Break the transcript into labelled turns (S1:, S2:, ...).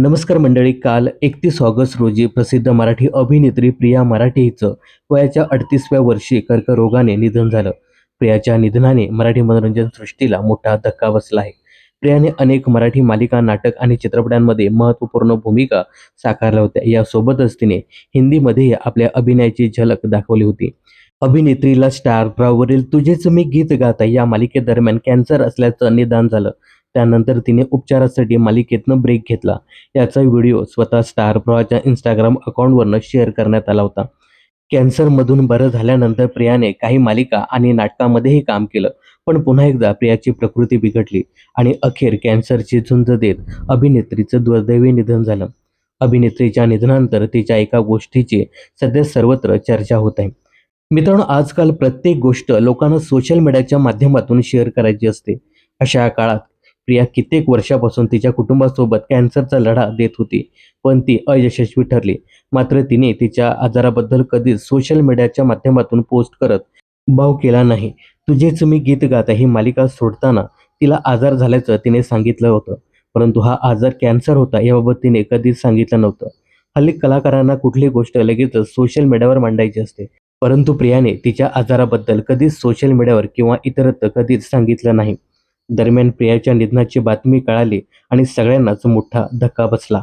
S1: नमस्कार मंडळी काल एकतीस ऑगस्ट रोजी प्रसिद्ध मराठी अभिनेत्री प्रिया मराठे हिचं वयाच्या अडतीसव्या वर्षी कर्करोगाने निधन झालं. प्रियाच्या निधनाने मराठी मनोरंजन सृष्टीला मोठा धक्का बसला आहे. प्रियाने अनेक मराठी मालिका नाटक आणि चित्रपटांमध्ये महत्त्वपूर्ण भूमिका साकारल्या होत्या. यासोबतच तिने हिंदीमध्येही आपल्या अभिनयाची झलक दाखवली होती. अभिनेत्रीला स्टार ब्रावरील तुझेच मी गीत गाता या मालिकेदरम्यान कॅन्सर असल्याचं निदान झालं. त्यानंतर तिने उपचारासाठी मालिकेतनं ब्रेक घेतला. याचा व्हिडिओ स्वतः स्टार प्रवाहाच्या इंस्टाग्राम अकाउंटवरनं शेअर करण्यात आला होता. कॅन्सरमधून बरं झाल्यानंतर प्रियाने काही मालिका आणि नाटकामध्येही काम केलं पण पुन्हा एकदा प्रियाची प्रकृती बिघडली आणि अखेर कॅन्सरची झुंज देत अभिनेत्रीचं दुर्दैवी निधन झालं. अभिनेत्रीच्या निधनानंतर तिच्या एका गोष्टीची सध्या सर्वत्र चर्चा होत आहे. मित्रांनो आजकाल प्रत्येक गोष्ट लोकांना सोशल मीडियाच्या माध्यमातून शेअर करायची असते. अशा काळात प्रिया कित्येक वर्षापासून तिच्या कुटुंबासोबत कॅन्सरचा लढा देत होती पण ती अयशस्वी ठरली. मात्र तिने तिच्या आजाराबद्दल कधीच सोशल मीडियाच्या माध्यमातून पोस्ट करत भाव केला नाही. तुझेच मी गीत गाता ही मालिका सोडताना तिला आजार झाल्याचं तिने सांगितलं होतं. परंतु हा आजार कॅन्सर होता याबाबत तिने कधीच सांगितलं नव्हतं. हल्ली कलाकारांना कुठली गोष्ट लगेचच सोशल मीडियावर मांडायची असते. परंतु प्रियाने तिच्या आजाराबद्दल कधीच सोशल मीडियावर किंवा इतरत्र कधीच सांगितलं नाही. दरम्यान प्रियाच्या निधनाची बातमी कळाली आणि सगळ्यांनाच मोठा धक्का बसला.